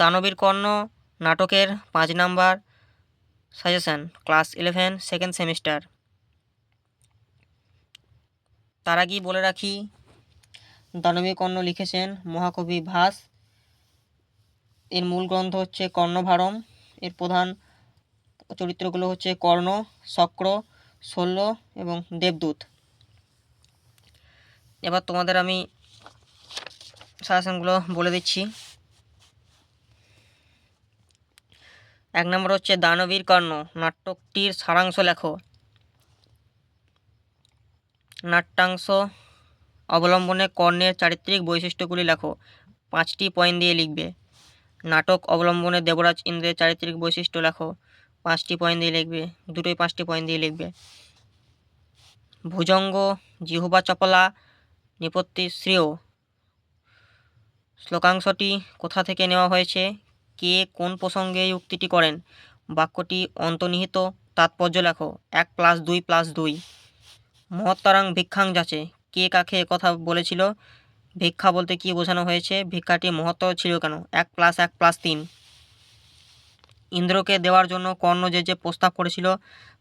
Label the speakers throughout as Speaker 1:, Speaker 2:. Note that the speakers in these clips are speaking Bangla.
Speaker 1: দানবীর কর্ণ, নাটকের পাঁচ number, suggestion, class eleven, second semester. তার আগেই বলে রাখি, দানবীর কর্ণ লিখেছেন মহাকবি ভাস। এর মূল গ্রন্থ হচ্ছে কর্ণভারম। এর প্রধান চরিত্রগুলো হচ্ছে কর্ণ শক্র শল্য এবং দেবদূত। এবার তোমাদের আমি সাজেশনগুলো বলে দিচ্ছি। এক নম্বর হচ্ছে দানবীর কর্ণ নাটকটির সারাংশ লেখো। নাট্যাংশ অবলম্বনে কর্ণের চারিত্রিক বৈশিষ্ট্যগুলি লেখো। পাঁচটি পয়েন্ট দিয়ে লিখবে। নাটক অবলম্বনে দেবরাজ ইন্দ্রের চারিত্রিক বৈশিষ্ট্য লেখো। পাঁচটি পয়েন্ট দিয়ে লিখবে। দুটোই পাঁচটি পয়েন্ট দিয়ে লিখবে। ভুজঙ্গ, জিহুবা চপলা নিপত্তি শ্রেয়। শ্লোকাংশটি কোথা থেকে নেওয়া হয়েছে? কে কোন প্রসঙ্গে এই উক্তিটি করেন? বাক্যটি অন্তর্নিহিত, তাৎপর্য লেখো, এক প্লাস দুই প্লাস দুই। মহত্তরাং ভিক্ষাং যাচে। কে কাকে কথা বলেছিল? ভিক্ষা বলতে কি বোঝানো হয়েছে? ভিক্ষাটি মহত্তর ছিল কেন? এক প্লাস এক প্লাস তিন। ইন্দ্রকে দেওয়ার জন্য কর্ণ যে যে প্রস্তাব করেছিল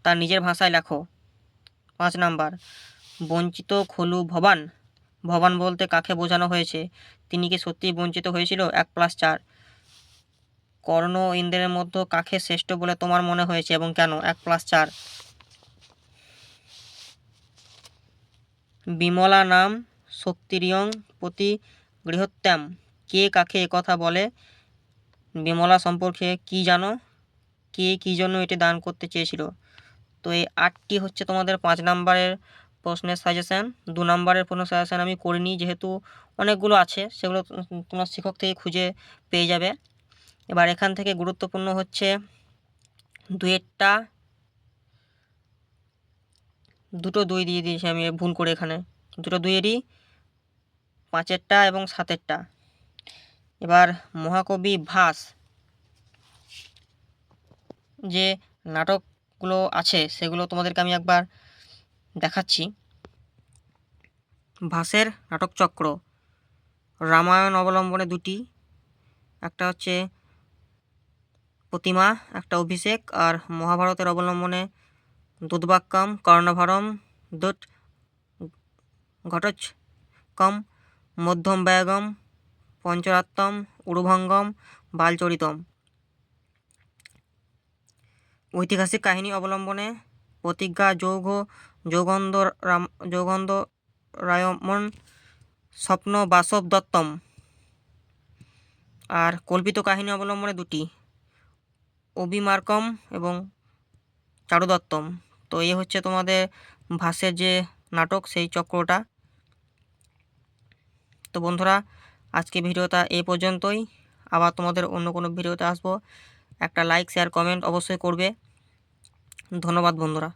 Speaker 1: তার নিজের ভাষায় লেখো। পাঁচ নাম্বার। বঞ্চিত খলু ভবান? ভবান বলতে কাকে বোঝানো হয়েছে? তিনি কি সত্যিই বঞ্চিত হয়েছিল? এক প্লাস চার। কর্ণ ইন্দ্রের মধ্যে কাকে শ্রেষ্ঠ বলে তোমার মনে হয়েছে এবং কেন? এক প্লাস চার। বিমলা নাম শক্তিরিয়ং প্রতি গৃহত্যাম কে কাকে কথা বলে? বিমলা সম্পর্কে কি জানো? কে কী জন্য এটি দান করতে চেয়েছিল? তো এই আটটি হচ্ছে তোমাদের পাঁচ নাম্বারের প্রশ্নের সাজেশান দু নম্বরের কোনো সাজেশান আমি করিনি, যেহেতু অনেকগুলো আছে, সেগুলো তোমার শিক্ষক থেকে খুঁজে পেয়ে যাবে। এবার এখান থেকে গুরুত্বপূর্ণ হচ্ছে দুয়েরটা। দুটো দুই দিয়ে দিয়েছি আমি, ভুল করে এখানে। দুটো দুইয়েরই, পাঁচেরটা এবং সাতেরটা। এবার মহাকবি ভাস যে নাটকগুলো আছে, সেগুলো তোমাদেরকে আমি একবার দেখাচ্ছি। ভাসের নাটকচক্র, রামায়ণ অবলম্বনে দুটি। একটা হচ্ছে প্রতিমা, একটা অভিষেক আর মহাভারতের অবলম্বনে দুধবাক্যম কর্ণভারম দুট ঘটোৎকম, মধ্যম ব্যয়গম পঞ্চরাত্তম, উরুভঙ্গম, বালচরিতম। ঐতিহাসিক কাহিনী অবলম্বনে প্রতিজ্ঞা যৌঘ যৌগন্ধ রাম যৌগন্ধ রায়মন স্বপ্ন বাসব দত্তম। আর কল্পিত কাহিনী অবলম্বনে দুটি। অবিমার্কম এবং চারুদত্তম। তো এই হচ্ছে তোমাদের ভাষের যে নাটক, সেই চক্রটা। তো বন্ধুরা, আজকে ভিডিওটা এই পর্যন্তই। আবার তোমাদের অন্য কোনো ভিডিওতে আসব। একটা লাইক শেয়ার কমেন্ট অবশ্যই করবে। ধন্যবাদ বন্ধুরা।